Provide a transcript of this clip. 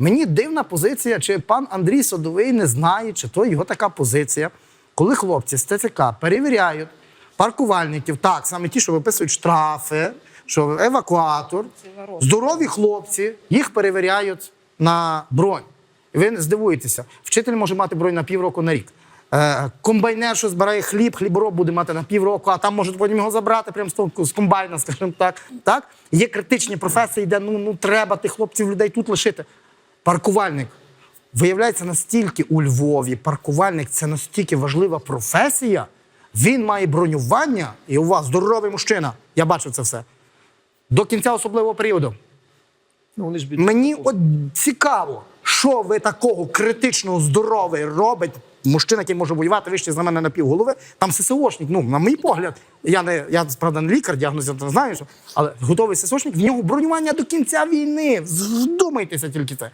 Мені дивна позиція, чи пан Андрій Садовий не знає, чи то його така позиція, коли хлопці з ТЦК перевіряють паркувальників, так, саме ті, що виписують штрафи, що евакуатор, здорові хлопці, їх перевіряють на бронь. І ви не здивуєтеся, вчитель може мати бронь на півроку на рік. Е, комбайнер, що збирає хліб, хлібороб буде мати на півроку, а там можуть потім його забрати прямо з, з комбайна, скажімо так. так. Є критичні професії, де ну, ну треба тих хлопців людей тут лишити. Паркувальник. Виявляється, настільки у Львові паркувальник це настільки важлива професія. Він має бронювання, і у вас здоровий мужчина. Я бачив це все. До кінця особливого періоду. Ну, вони ж. Мені от цікаво, що ви такого критичного здоровий робить. Мужчина, який може воювати вище за мене на півголови, там ССОшник. Ну, на мій погляд, я не я правда не лікар, діагноз не знаю, що, але готовий ССОшник, в нього бронювання до кінця війни. Вдумайтеся тільки це.